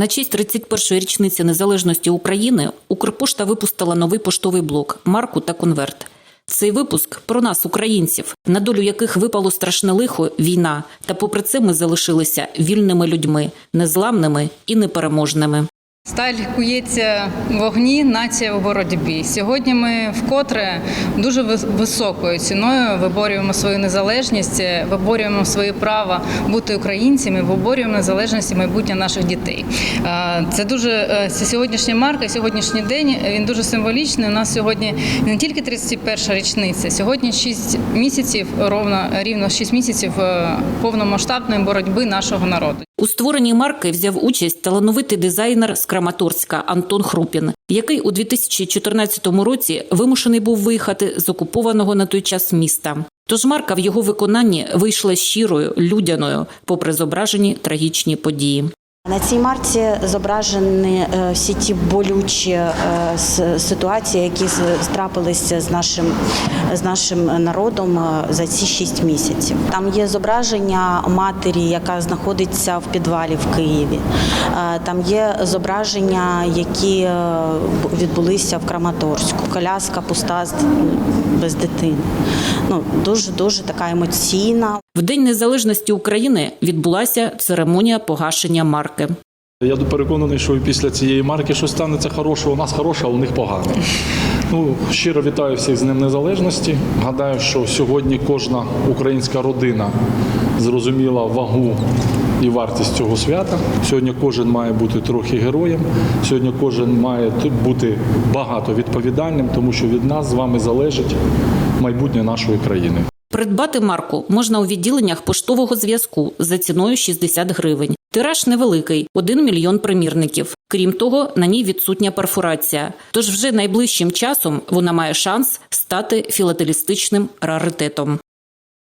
На честь 31-ї річниці незалежності України Укрпошта випустила новий поштовий блок марку та конверт. Цей випуск про нас, українців, на долю яких випало страшне лихо війна. Та попри це ми залишилися вільними людьми, незламними і непереможними. Сталь кується вогні, нація в боротьбі. Сьогодні ми вкотре дуже високою ціною виборюємо свою незалежність, е, виборюємо своє право бути українцями, виборюємо незалежність і майбутнє наших дітей. Е, Це дуже е, це сьогоднішня марка, сьогоднішній день він дуже символічний. У нас сьогодні не тільки 31 річниця, сьогодні 6 місяців, ровно рівно 6 місяців повномасштабної боротьби нашого народу. У створенні марки взяв участь талановитий дизайнер з Краматорська Антон Хрупін, який у 2014 році вимушений був виїхати з окупованого на той час міста. Тож марка в його виконанні вийшла щирою, людяною, попри зображені трагічні події. На цій марці зображені е, всі ті болючі е, ситуації, які трапилися з нашим, з нашим народом е, за ці шість місяців. Там є зображення матері, яка знаходиться в підвалі в Києві. Там є зображення, які відбулися в Краматорську. Коляска пуста без дитини. Ну дуже дуже така емоційна. В День Незалежності України відбулася церемонія погашення марки. Я переконаний, що і після цієї марки щось станеться хороше. У нас хороше, а у них погане. Ну, щиро вітаю всіх з Днем Незалежності. Гадаю, що сьогодні кожна українська родина зрозуміла вагу і вартість цього свята. Сьогодні кожен має бути трохи героєм. Сьогодні кожен має бути багато відповідальним, тому що від нас з вами залежить майбутнє нашої країни. Придбати марку можна у відділеннях поштового зв'язку за ціною 60 гривень. Тираж невеликий 1 мільйон примірників. Крім того, на ній відсутня перфорація. Тож вже найближчим часом вона має шанс стати філателістичним раритетом.